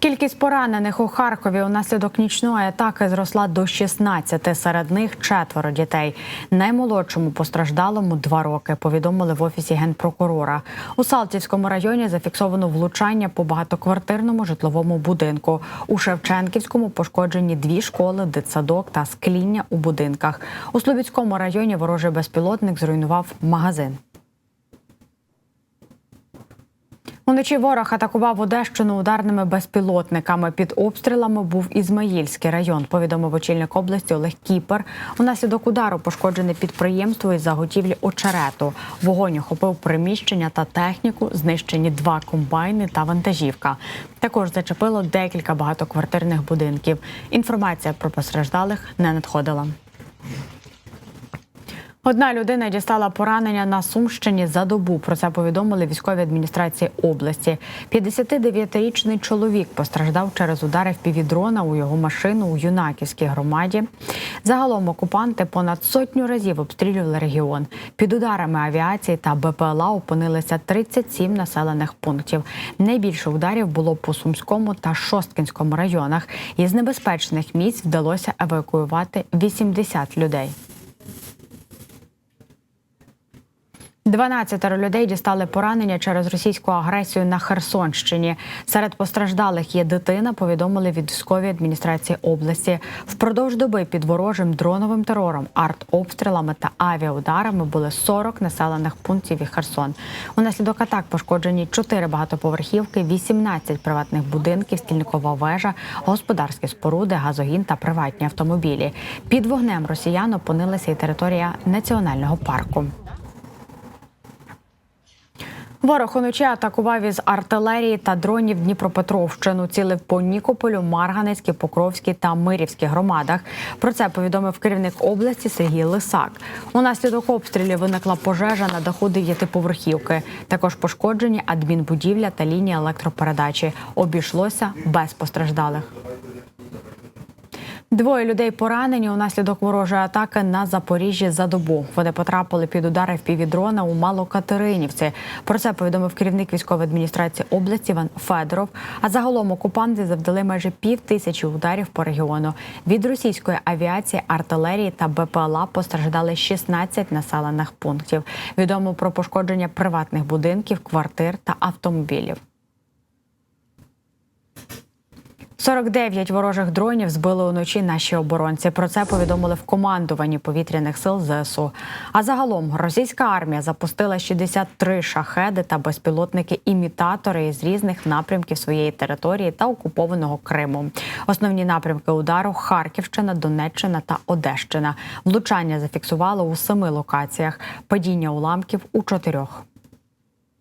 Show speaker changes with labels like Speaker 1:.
Speaker 1: Кількість поранених у Харкові унаслідок нічної атаки зросла до 16. Серед них четверо дітей. Наймолодшому постраждалому два роки. Повідомили в офісі генпрокурора. У Салтівському районі зафіксовано влучання по багатоквартирному житловому будинку. У Шевченківському пошкоджені дві школи, дитсадок та скління у будинках. У Слобідському районі ворожий безпілотник зруйнував магазин. Уночі ворог атакував Одещину ударними безпілотниками. Під обстрілами був Ізмаїльський район. Повідомив очільник області Олег Кіпер. Унаслідок удару пошкоджене підприємство із заготівлі очерету. Вогонь охопив приміщення та техніку. Знищені два комбайни та вантажівка. Також зачепило декілька багатоквартирних будинків. Інформація про постраждалих не надходила. Одна людина дістала поранення на Сумщині за добу. Про це повідомили військові адміністрації області. 59-річний чоловік постраждав через удари впівдрона у його машину у Юнаківській громаді. Загалом окупанти понад сотню разів обстрілювали регіон. Під ударами авіації та БПЛА опинилися 37 населених пунктів. Найбільше ударів було по Сумському та Шосткінському районах. Із небезпечних місць вдалося евакуювати 80 людей. 12 людей дістали поранення через російську агресію на Херсонщині. Серед постраждалих є дитина. Повідомили від військової адміністрації області. Впродовж доби під ворожим дроновим терором, артобстрілами та авіаударами були 40 населених пунктів і Херсон. Унаслідок атак пошкоджені 4 багатоповерхівки, 18 приватних будинків, стільникова вежа, господарські споруди, газогін та приватні автомобілі. Під вогнем росіян опинилася і територія національного парку. Ворог уночі атакував із артилерії та дронів Дніпропетровщину. Цілив по Нікополю, Марганецькій, Покровській та Мирівській громадах. Про це повідомив керівник області Сергій Лисак. Унаслідок обстрілів виникла пожежа на даху дев'ятиповерхівки. Також пошкоджені адмінбудівля та лінія електропередачі. Обійшлося без постраждалих. Двоє людей поранені унаслідок ворожої атаки на Запоріжжі за добу. Вони потрапили під удари впівдрона у Малокатеринівці. Про це повідомив керівник військової адміністрації області Іван Федоров. А загалом окупанти завдали майже пів тисячі ударів по регіону. Від російської авіації, артилерії та БПЛА постраждали 16 населених пунктів. Відомо про пошкодження приватних будинків, квартир та автомобілів. 49 ворожих дронів збили уночі наші оборонці. Про це повідомили в командуванні повітряних сил ЗСУ. А загалом російська армія запустила 63 шахеди та безпілотники-імітатори із різних напрямків своєї території та окупованого Криму. Основні напрямки удару Харківщина, Донеччина та Одещина. Влучання зафіксували у семи локаціях. Падіння уламків у чотирьох.